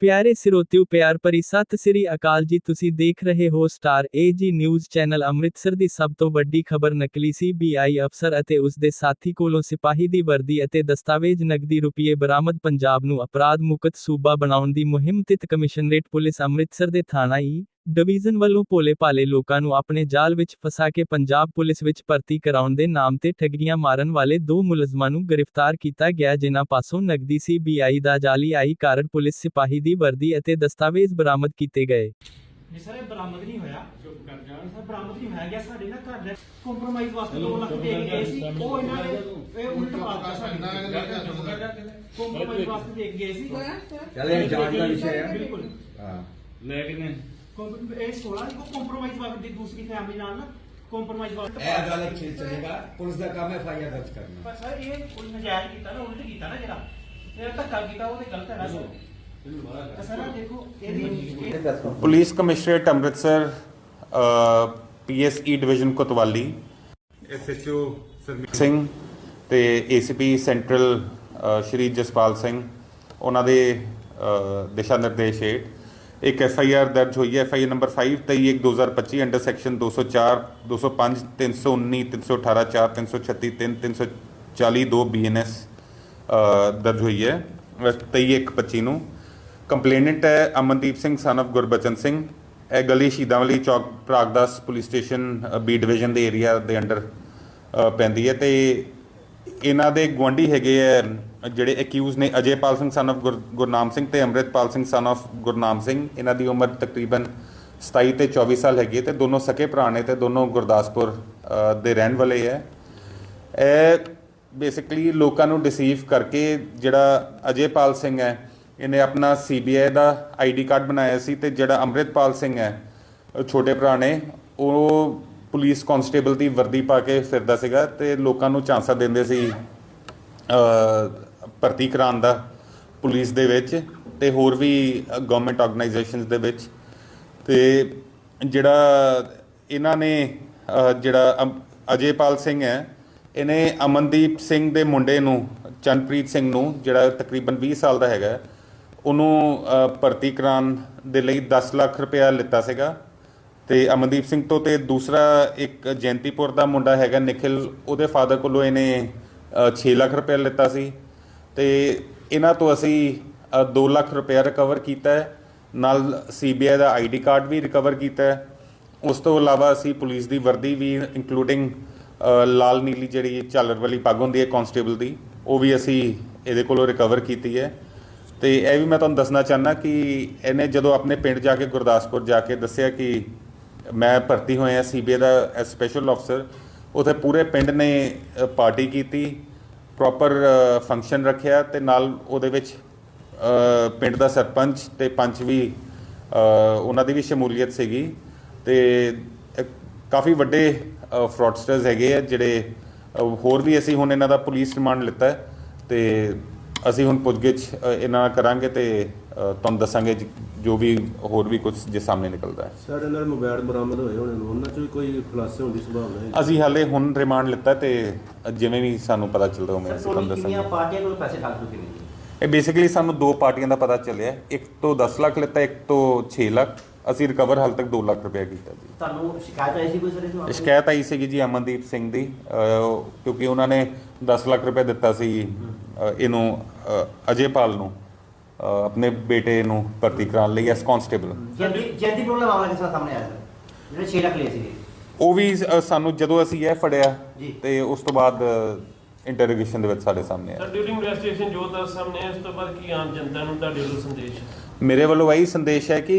ਪਿਆਰੇ ਸਿਰੋਤਿਓ, ਪਿਆਰ ਭਰੀ ਸਤਿ ਸ੍ਰੀ ਅਕਾਲ ਜੀ। ਤੁਸੀਂ ਦੇਖ ਰਹੇ ਹੋ ਸਟਾਰ ਏ ਜੀ ਨਿਊਜ਼ ਚੈਨਲ ਅੰਮ੍ਰਿਤਸਰ ਦੀ ਸਭ ਤੋਂ ਵੱਡੀ ਖਬਰ ਨਕਲੀ ਸੀਬੀਆਈ ਅਫਸਰ ਅਤੇ ਉਸ ਦੇ ਸਾਥੀ ਕੋਲੋਂ ਸਿਪਾਹੀ ਦੀ ਵਰਦੀ ਅਤੇ ਦਸਤਾਵੇਜ਼ ਨਕਦੀ ਰੁਪਏ ਬਰਾਮਦ ਪੰਜਾਬ ਨੂੰ ਅਪਰਾਧ ਮੁਕਤ ਸੂਬਾ ਬਣਾਉਣ ਦੀ ਮੁਹਿੰਮ ਤਿਤ ਕਮਿਸ਼ਨਰੇਟ ਪੁਲਿਸ ਅੰਮ੍ਰਿਤਸਰ ਦੇ ਥਾਣਾ ਈ ਡਿਵੀਜ਼ਨ ਵੱਲੋਂ ਭੋਲੇ ਭਾਲੇ ਲੋਕਾਂ ਨੂੰ ਆਪਣੇ ਜਾਲ ਵਿੱਚ ਫਸਾ ਕੇ ਪੰਜਾਬ ਪੁਲਿਸ ਵਿੱਚ ਭਰਤੀ ਕਰਾਉਣ ਦੇ ਨਾਮ ਤੇ ਠੱਗੀਆਂ ਮਾਰਨ ਵਾਲੇ ਦੋ ਮੁਲਜ਼ਮਾਂ ਨੂੰ ਗ੍ਰਿਫਤਾਰ ਕੀਤਾ ਗਿਆ ਜਿਨ੍ਹਾਂ ਪਾਸੋਂ ਨਕਦੀ ਸੀਬੀਆਈ ਦਾ ਜਾਲੀ ਆਈ ਕਾਰਡ ਪੁਲਿਸ ਸਿਪਾਹੀ ਦੀ ਵਰਦੀ ਅਤੇ ਦਸਤਾਵੇਜ਼ ਬਰਾਮਦ ਕੀਤੇ ਗਏ। ਜੀ ਸਰ ਇਹ ਬਰਾਮਦ ਨਹੀਂ ਹੋਇਆ। ਚੁੱਪ ਕਰ ਜਾ ਸਰ ਬਰਾਮਦ ਨਹੀਂ ਹੋਇਆ ਗਿਆ ਸਾਡੇ ਨਾ ਘਰ ਦੇ ਕੰਪਰੋਮਾਈਜ਼ ਵਾਸਤੇ 2 ਲੱਖ ਦੇ ਕੇ ਗਏ ਸੀ। ਉਹ ਇਹਨਾਂ ਨੇ ਇਹ ਉਲਟ ਪਾਤਾ ਸਾਡੇ ਕੰਪਰੋਮਾਈਜ਼ ਵਾਸਤੇ ਦੇ ਕੇ ਗਏ ਸੀ। ਚੱਲ ਇਹ ਜਾਂਚ ਦਾ ਵਿਸ਼ਾ ਹੈ। ਬਿਲਕੁਲ। ਹਾਂ। ਲੈ ਕਿਨੇ ਕੰਪ- ਇਹ 16 ਕੋ ਕੰਪਰੋਮਾਈਜ਼ ਵਾਸਤੇ ਦੀ ਦੂਸਰੀ ਫੈਮਿਲੀ ਨਾਲ ਨਾ ਕੰਪਰੋਮਾਈਜ਼ ਵਾਸਤੇ ਇਹ ਅਦਾਲਤ ਚ ਚੱਲੇਗਾ ਪੁਲਿਸ ਦਾ ਕੰਮ ਹੈ ਐਫਆਈਆਰ ਦਰਜ ਕਰਨਾ। ਪਰ ਸਰ ਇਹ ਕੋਈ ਨਜਾਇਜ਼ ਕੀਤਾ ਨਾ ਉਲਟ ਕੀਤਾ ਨਾ ਜਿਹੜਾ। ਇਹ ਧੱਕਾ ਕੀਤਾ ਉਹ ਤੇ ਗਲਤ ਹੈ ਨਾ। ਸਰ ਤਾਂ ਸਰ ਆਹ ਦੇਖੋ ਇਹਦੀ ਇਹ- police commissionerate Amritsar PSE division Kotwali. SHO Sarmeet Singh ਤੇ ਏਸੀਪੀ ਸੈਂਟਰਲ ਸ਼੍ਰੀ ਜਸਪਾਲ ਸਿੰਘ। ਉਹਨਾਂ ਦੇ ਦਿਸ਼ਾ ਨਿਰਦੇਸ਼ ਹੇਠ ਇੱਕ ਐੱਫ ਆਈ ਆਰ ਦਰਜ ਹੋਈ ਹੈ, F I R number 5 23 2025 under section 204 205 319 318 4 336 3 340 2 BNS ਦਰਜ ਹੋਈ ਹੈ। 23 1 25 ਨੂੰ। ਕੰਪਲੇਨੈਂਟ ਹੈ ਅਮਨਦੀਪ ਸਿੰਘ ਸਨ of ਗੁਰਬਚਨ ਸਿੰਘ। ਇਹ ਗਲੀ ਸ਼ਹੀਦਾਂ ਵਾਲੀ Chowk Pragdas police station B division ਦੇ ਏਰੀਆ ਦੇ ਅੰਡਰ ਪੈਂਦੀ ਹੈ ਤੇ ਇਹਨਾਂ ਦੇ ਗਵਾਂਢੀ ਹੈਗੇ ਆ ਜਿਹੜੇ ਅਕਿਊਜ਼ ਨੇ ਅਜੇਪਾਲ ਸਿੰਘ ਸਨ of ਗੁਰ- ਗੁਰਨਾਮ ਸਿੰਘ ਤੇ ਅੰਮ੍ਰਿਤਪਾਲ ਸਿੰਘ ਸਨ of ਗੁਰਨਾਮ ਸਿੰਘ, ਇਹਨਾਂ ਦੀ ਉਮਰ ਤਕਰੀਬਨ 27 ਤੇ 24 ਸਾਲ ਹੈਗੀ ਹੈ ਤੇ ਦੋਨੋਂ ਸਕੇ ਭਰਾ ਨੇ ਤੇ ਦੋਨੋਂ ਗੁਰਦਾਸਪੁਰ ਦੇ ਰਹਿਣ ਵਾਲੇ ਹੈ। ਇਹ ਬੇਸਿਕਲੀ ਲੋਕਾਂ ਨੂੰ ਡਿਸੀਵ ਕਰਕੇ ਜਿਹੜਾ ਅਜੇਪਾਲ ਸਿੰਘ ਹੈ, ਇਹਨੇ ਆਪਣਾ ਸੀਬੀਆਈ ਦਾ ਆਈਡੀ ਕਾਰਡ ਬਣਾਇਆ ਸੀ ਤੇ ਜਿਹੜਾ ਅੰਮ੍ਰਿਤਪਾਲ ਸਿੰਘ ਹੈ ਛੋਟੇ ਭਰਾ ਨੇ, ਉਹ ਪੁਲਿਸ ਕਨਸਟੇਬਲ ਦੀ ਵਰਦੀ ਪਾ ਕੇ ਫਿਰਦਾ ਸੀਗਾ ਤੇ ਲੋਕਾਂ ਨੂੰ ਚਾਂਸਾ ਦਿੰਦੇ ਸੀ ਭਰਤੀ ਕਰਾਉਣ ਦਾ ਪੁਲਿਸ ਦੇ ਵਿੱਚ ਤੇ ਹੋਰ ਵੀ ਗਵਰਨਮੈਂਟ ਆਰਗੇਨਾਈਜੇਸ਼ਨਸ ਦੇ ਵਿੱਚ। ਤੇ ਜਿਹੜਾ ਇਹਨਾਂ ਨੇ ਅ, ਜਿਹੜਾ ਅਮ- ਅਜੇਪਾਲ ਸਿੰਘ ਹੈ ਇਹਨੇ ਅਮਨਦੀਪ ਸਿੰਘ ਦੇ ਮੁੰਡੇ ਨੂੰ ਚੰਨਪ੍ਰੀਤ ਸਿੰਘ ਨੂੰ ਜਿਹੜਾ ਤਕਰੀਬਨ 20 ਸਾਲ ਦਾ ਹੈਗਾ ਉਹਨੂੰ ਭਰਤੀ ਕਰਾਉਣ ਦੇ ਲਈ 10 ਲੱਖ ਰੁਪਇਆ ਲਿੱਤਾ ਸੀਗਾ। ਤੇ ਅਮਨਦੀਪ ਸਿੰਘ ਤੋਂ ਤੇ ਦੂਸਰਾ ਇੱਕ ਜੈਂਤੀਪੁਰ ਦਾ ਮੁੰਡਾ ਹੈਗਾ ਨikhil ਉਹਦੇ ਫਾਦਰ ਕੋਲੋਂ ਇਹਨੇ 6 ਲੱਖ ਰੁਪਇਆ ਲਿੱਤਾ ਸੀ ਤੇ ਇਹਨਾਂ ਤੋਂ ਅਸੀਂ 2 ਲੱਖ ਰੁਪਇਆ ਰਿਕਵਰ ਕੀਤਾ ਹੈ। ਨਾਲ ਸੀਬੀਆਈ ਦਾ ਆਈਡੀ ਕਾਰਡ ਵੀ ਰਿਕਵਰ ਕੀਤਾ ਹੈ। ਉਸ ਤੋਂ ਇਲਾਵਾ ਅਸੀਂ ਪੁਲਿਸ ਦੀ ਵਰਦੀ ਵੀ ਇਨਕਲੂਡਿੰਗ ਲਾਲ ਨੀਲੀ ਜਿਹੜੀ ਝਾਲਰ ਵਾਲੀ ਪੱਗ ਹੁੰਦੀ ਹੈ ਕਾਂਸਟੇਬਲ ਦੀ, ਉਹ ਵੀ ਅਸੀਂ ਇਹਦੇ ਕੋਲੋਂ ਰਿਕਵਰ ਕੀਤੀ ਹੈ। ਤੇ ਇਹ ਵੀ ਮੈਂ ਤੁਹਾਨੂੰ ਦੱਸਣਾ ਚਾਹਨਾ ਕਿ ਇਹਨੇ ਜਦੋਂ ਆਪਣੇ ਪਿੰਡ ਜਾ ਕੇ ਗੁਰਦਾਸਪੁਰ ਜਾ ਕੇ ਦੱਸਿਆ ਕਿ ਮੈਂ ਭਰਤੀ ਹੋਇਆ ਸੀਬੀਆਈ ਦਾ ਸਪੈਸ਼ਲ ਅਫਸਰ ਉਥੇ ਪੂਰੇ ਪਿੰਡ ਨੇ ਪਾਰਟੀ ਕੀਤੀ ਪ੍ਰੋਪਰ ਫੰਕਸ਼ਨ ਰੱਖਿਆ ਤੇ ਨਾਲ ਉਹਦੇ ਵਿੱਚ ਪਿੰਡ ਦਾ ਸਰਪੰਚ ਤੇ ਪੰਚ ਵੀ ਉਹਨਾਂ ਦੀ ਵੀ ਸ਼ਮੂਲੀਅਤ ਸੀਗੀ ਤੇ ਕਾਫੀ ਵੱਡੇ ਫਰਾਡਸਟਰਸ ਹੈਗੇ ਆ ਜਿਹੜੇ ਹੋਰ ਵੀ ਅਸੀਂ ਹੁਣ ਇਹਨਾਂ ਦਾ ਪੁਲਿਸ ਰਿਮਾਂਡ ਲਿੱਤਾ ਹੈ ਤੇ ਅਸੀਂ ਹੁਣ ਪੁੱਛਗਿੱਛ ਅ, ਇਹਨਾਂ ਨਾਲ ਕਰਾਂਗੇ ਤੇ ਅ, ਤੁਹਾਨੂੰ ਦੱਸਾਂਗੇ ਜ- ਜੋ ਵੀ ਹੋਰ ਵੀ ਕੁਝ ਜੇ ਸਾਹਮਣੇ ਨਿਕਲਦਾ ਹੈ। ਸਾਡੇ ਨਾਲ ਮੋਬਾਈਲ ਬਰਾਮਦ ਹੋਏ ਹੋਣੇ ਨੂੰ ਉਹਨਾਂ 'ਚ ਵੀ ਕੋਈ ਖੁਲਾਸੇ ਹੋਣ ਦੀ ਸੰਭਾਵਨਾ ਹੈ? ਅਸੀਂ ਹਾਲੇ ਹੁਣ ਰਿਮਾਂਡ ਲਿੱਤਾ ਤੇ ਜਿਵੇਂ ਵੀ ਸਾਨੂੰ ਪਤਾ ਚੱਲਦਾ ਉਵੇਂ ਅਸੀਂ ਤੁਹਾਨੂੰ ਟੋਟਲ ਕਿੰਨੀਆਂ ਦੱਸਾਂਗੇ ਪਾਰਟੀਆਂ ਕੋਲ ਪੈਸੇ ਠੱਗ ਚੁੱਕੇ ਨੇ ਜੀ? ਇਹ ਬੇਸਿਕਲੀ ਸਾਨੂੰ ਦੋ ਪਾਰਟੀਆਂ ਦਾ ਪਤਾ ਚੱਲਿਆ ਇੱਕ ਤੋਂ 10 ਲੱਖ ਲਿੱਤਾ ਇੱਕ ਤੋਂ 6 ਲੱਖ। ਅਸੀਂ ਰਿਕਵਰ ਹਾਲ ਤੱਕ 2 ਲੱਖ ਰੁਪਏ ਕੀਤਾ ਜੀ। ਤੁਹਾਨੂੰ ਸ਼ਿਕਾਇਤ ਆਈ ਸੀ ਕੋਈ ਸਰ ਇਸ ਮਾਮਲੇ? ਸ਼ਿਕਾਇਤ ਆਈ ਸੀਗੀ ਜੀ ਅਮਨਦੀਪ ਸਿੰਘ ਦੀ ਅਹ, ਕਿਉਂਕਿ ਉਹਨਾਂ ਨੇ 10 ਲੱਖ ਰੁਪਏ ਦਿੱਤਾ ਸੀ ਅਹ, ਇਹਨੂੰ ਅਹ, ਅਜੇਪਾਲ ਨੂੰ ਅਹ, ਆਪਣੇ ਬੇਟੇ ਨੂੰ ਭਰਤੀ ਕਰਾਉਣ ਲਈ S constable Jayanti Jayanti problem ਮਾਮਲਾ ਕਿਸ ਤਰ੍ਹਾਂ ਸਾਹਮਣੇ ਆਇਆ ਸਰ ਜਿਹੜੇ 6 ਲੱਖ ਲਏ ਸੀਗੇ। ਉਹ ਵੀ ਅਹ, ਸਾਨੂੰ ਜਦੋਂ ਅਸੀਂ ਇਹ ਫੜਿਆ ਜੀ। ਤੇ ਉਸ ਤੋਂ ਬਾਅਦ ਇੰਟਰੋਗੇਸ਼ਨ ਦੇ ਵਿੱਚ ਸਾਡੇ ਸਾਹਮਣੇ ਆਇਆ। ਸਰ ਡਿਊਰਿੰਗ ਇਨਵੈਸਟੀਗੇਸ਼ਨ ਜੋ ਦੱਸ ਸਾਹਮਣੇ ਆਇਆ, ਇਸ ਤੋਂ ਬਾਅਦ ਕੀ ਆਮ ਜਨਤਾ ਨੂੰ ਤੁਹਾਡੇ ਵੱਲੋਂ ਸੰਦੇਸ਼ ਮੇਰੇ ਵੱਲੋਂ ਇਹੀ ਸੰਦੇਸ਼ ਹੈ ਕਿ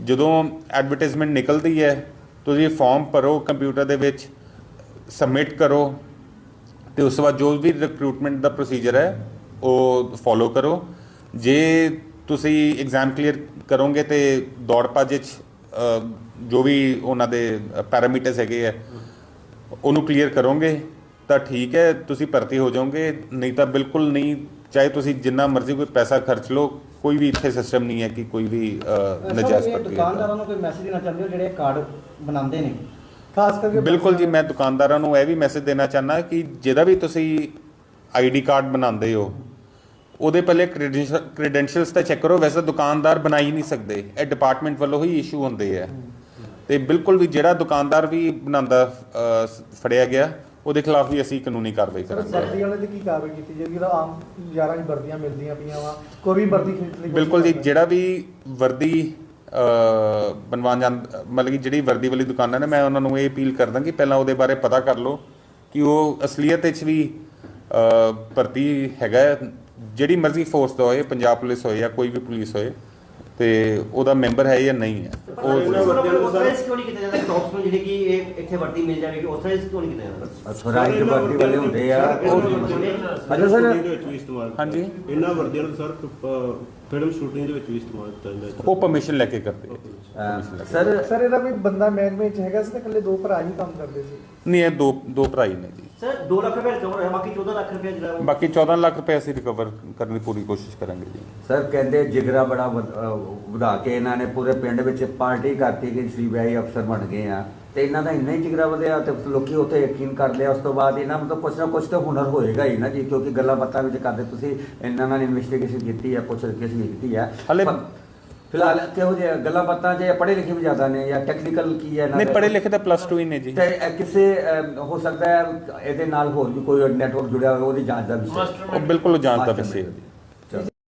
ਜਦੋਂ ਐਡਵਰਟਾਈਜ਼ਮੈਂਟ ਨਿਕਲਦੀ ਹੈ, ਤੁਸੀਂ ਫਾਰਮ ਭਰੋ ਕੰਪਿਊਟਰ ਦੇ ਵਿੱਚ ਸਬਮਿਟ ਕਰੋ, ਤੇ ਉਸ ਤੋਂ ਬਾਅਦ ਜੋ ਵੀ ਰਿਕਰੂਟਮੈਂਟ ਦਾ ਪ੍ਰੋਸੀਜਰ ਹੈ, ਉਹ ਫੋਲੋ ਕਰੋ। ਜੇ ਤੁਸੀਂ ਐਗਜ਼ਾਮ ਕਲੀਅਰ ਕਰੋਗੇ ਤੇ ਦੌੜ ਭੱਜ 'ਚ ਜੋ ਵੀ ਉਹਨਾਂ ਦੇ ਪੈਰਾਮੀਟਰਸ ਹੈਗੇ ਆ ਉਹਨੂੰ ਕਲੀਅਰ ਕਰੋਗੇ, ਤਾਂ ਠੀਕ ਹੈ, ਤੁਸੀਂ ਭਰਤੀ ਹੋ ਜਾਓਗੇ, ਨਹੀਂ ਤਾਂ ਬਿਲਕੁਲ ਨਹੀਂ ਚਾਹੇ ਤੁਸੀਂ ਜਿੰਨਾ ਮਰਜ਼ੀ ਕੋਈ ਪੈਸਾ ਖਰਚ ਲਓ ਕੋਈ ਵੀ ਇੱਥੇ ਸਿਸਟਮ ਨਹੀਂ ਹੈ ਕਿ ਕੋਈ ਵੀ ਅ, ਨਜਾਇਜ਼ ਪ੍ਰਕਿਰਿਆ ਦੁਕਾਨਦਾਰਾਂ ਨੂੰ ਕੋਈ ਮੈਸੇਜ ਦੇਣਾ ਚਾਹੁੰਦੇ ਹੋ ਜਿਹੜੇ ਕਾਰਡ ਬਣਾਉਂਦੇ ਨੇ? ਖਾਸ ਕਰਕੇ ਬਿਲਕੁਲ ਜੀ ਮੈਂ ਦੁਕਾਨਦਾਰਾਂ ਨੂੰ ਇਹ ਵੀ ਮੈਸੇਜ ਦੇਣਾ ਚਾਹੁੰਦਾ ਕਿ ਜਿਹਦਾ ਵੀ ਤੁਸੀਂ ਆਈਡੀ ਕਾਰਡ ਬਣਾਉਂਦੇ ਹੋ ਉਹਦੇ ਪਹਿਲੇ ਕ੍ਰੈਡੈਂਸ਼ੀਅਲਸ ਤਾਂ ਚੈੱਕ ਕਰੋ। ਵੈਸੇ ਦੁਕਾਨਦਾਰ ਬਣਾ ਹੀ ਨਹੀਂ ਸਕਦੇ। ਇਹ ਡਿਪਾਰਟਮੈਂਟ ਵੱਲੋਂ ਹੀ ਇਸ਼ੂ ਹੁੰਦੇ ਆ। ਤੇ ਬਿਲਕੁਲ ਵੀ ਜਿਹੜਾ ਦੁਕਾਨਦਾਰ ਵੀ ਬਣਾਉਂਦਾ ਅ, ਫੜਿਆ ਗਿਆ ਉਹਦੇ ਖਿਲਾਫ ਵੀ ਅਸੀਂ ਕਾਨੂੰਨੀ ਕਾਰਵਾਈ ਕਰਾਂਗੇ। ਵਰਦੀ ਵਾਲੇ ਤੇ ਕੀ ਕਾਰਵਾਈ ਕੀਤੀ ਜਾਏਗੀ? ਜਿਹੜਾ ਆਮ 11 ਦੀ ਵਰਦੀਆਂ ਮਿਲਦੀਆਂ ਪਈਆਂ ਵਾ ਕੋਈ ਵੀ ਵਰਦੀ ਖਰੀਦ ਲਈ ਬਿਲਕੁਲ ਜੀ ਜਿਹੜਾ ਵੀ ਵਰਦੀ ਬਣਵਾਉਣ ਜਾਂ ਮਤਲਬ ਕਿ ਜਿਹੜੀ ਵਰਦੀ ਵਾਲੀ ਦੁਕਾਨਾਂ ਨੇ ਮੈਂ ਉਹਨਾਂ ਨੂੰ ਇਹ ਅਪੀਲ ਕਰਦਾ ਕਿ ਪਹਿਲਾਂ ਉਹਦੇ ਬਾਰੇ ਪਤਾ ਕਰ ਲਓ ਕਿ ਉਹ ਅਸਲੀਅਤ ਵਿੱਚ ਵੀ ਭਰਤੀ ਹੈਗਾ। ਜਿਹੜੀ ਮਰਜ਼ੀ ਫੋਰਸ ਦਾ ਹੋਏ ਪੰਜਾਬ ਪੁਲਿਸ ਹੋਏ ਜਾਂ ਕੋਈ ਵੀ ਪੁਲਿਸ ਹੋਏ ਤੇ ਉਹਦਾ ਮੈਂਬਰ ਹੈ ਜਾਂ ਨਹੀਂ ਹੈ? ਉਹ ਆਥੋਰਾਈਜ਼ ਕਿਉਂ ਨਹੀਂ ਕੀਤਾ ਜਾਂਦਾ? ਟੌਪਸ ਨੂੰ ਜਿਹੜੀ ਕਿ ਇਹ ਇੱਥੇ ਵਰਦੀ ਮਿਲ ਜਾਵੇਗੀ ਆਥੋਰਾਈਜ਼ ਕਿਉਂ ਨਹੀਂ ਕੀਤਾ ਜਾਂਦਾ? ਅਥੋਰਾਈਜ਼ਡ ਵਰਦੀ ਵਾਲੇ ਹੁੰਦੇ ਆ। ਉਹ ਅੱਛਾ ਸਰ। ਦੇ ਵਿੱਚ ਵੀ ਇਸਤੇਮਾਲ ਹਾਂਜੀ। ਇਹਨਾਂ ਵਰਦੀਆਂ ਨੂੰ ਸਰ ਫਿਲਮ ਸ਼ੂਟਿੰਗ ਦੇ ਵਿੱਚ ਵੀ ਇਸਤੇਮਾਲ ਕੀਤਾ ਜਾਂਦਾ ਹੈ ਉਹ ਪਰਮਿਸ਼ਨ ਲੈ ਕੇ ਕਰਦੇ ਆ। ਅਹ, ਸਰ। ਸਰ ਇਹਦਾ ਵੀ ਬੰਦਾ ਮਹਿਕਮੇ ਚ ਹੈਗਾ ਸੀ ਤੇ ਇਕੱਲੇ ਦੋ ਭਰਾ ਹੀ ਕੰਮ ਕਰਦੇ ਸੀ। ਨਹੀਂ ਇਹ ਦੋ ਦੋ ਭਰਾ ਹੀ ਨੇ ਜੀ। ਸਰ 2 ਲੱਖ ਰੁਪਏ ਰਿਕਵਰ ਹੋਇਆ ਬਾਕੀ 14 ਲੱਖ ਰੁਪਏ ਜਿਹੜਾ ਉਹ ਬਾਕੀ 14 ਲੱਖ ਰੁਪਏ ਅਸੀਂ ਰਿਕਵਰ ਕਰਨ ਦੀ ਪੂਰੀ ਕੋਸ਼ਿਸ਼ ਕਰਾਂਗੇ ਜੀ। ਸਰ ਕਹਿੰਦੇ ਜਿਗਰਾ ਬੜਾ ਵਧ- ਅਹ, ਵਧਾ ਕੇ ਇਹਨਾਂ ਨੇ ਪੂਰੇ ਪਿੰਡ ਵਿੱਚ ਪਾਰਟੀ ਕਰਤੀ ਕਿ ਸੀਬੀਆਈ ਅਫਸਰ ਬਣ ਗਏ ਆ। ਤੇ ਇਹਨਾਂ ਦਾ ਇੰਨਾ ਹੀ ਜਿਗਰਾ ਵਧਿਆ ਤੇ ਲੋਕੀ ਉੱਥੇ ਯਕੀਨ ਕਰ ਲਿਆ ਉਸ ਤੋਂ ਬਾਅਦ ਇਹਨਾਂ ਮਤਲਬ ਕੁਛ ਨਾ ਕੁਛ ਤਾਂ ਹੁਨਰ ਹੋਏਗਾ ਹੀ ਨਾ ਜੀ ਕਿਉਂਕਿ ਗੱਲਾਂ ਬਾਤਾਂ ਵਿੱਚ ਕਰਦੇ ਤੁਸੀਂ ਇਹਨਾਂ ਨਾਲ ਇਨਵੈਸਟੀਗੇਸ਼ਨ ਕੀਤੀ ਹੈ ਪੁੱਛ ਗਿੱਛ ਵੀ ਕੀਤੀ ਹੈ ਹਾਲੇ- ਪਰ ਫਿਲਹਾਲ ਕਿਹੋ ਜਿਹੇ ਗੱਲਾਂ ਬਾਤਾਂ ਜੇ ਪੜ੍ਹੇ ਲਿਖੇ ਵੀ ਜ਼ਿਆਦਾ ਨੇ ਜਾਂ ਟੈਕਨੀਕਲ ਕੀ ਹੈ ਇਹਨਾਂ ਨਹੀਂ? ਪੜ੍ਹੇ ਲਿਖੇ ਤਾਂ ਪਲੱਸ 2 ਹੀ ਨੇ ਜੀ ਤੇ ਇਹ ਕਿਸੇ ਹੋ ਸਕਦਾ ਹੈ ਇਹਦੇ ਨਾਲ ਹੋਰ ਵੀ ਕੋਈ ਨੈਟਵਰਕ ਜੁੜਿਆ ਹੋਵੇ ਉਹਦੀ ਜਾਂਚ ਦਾ ਵਿਸ਼ਾ ਉਹ ਬਿਲਕੁਲ ਜਾਂਚ ਦਾ ਵਿਸ਼ੇ ਹੈ।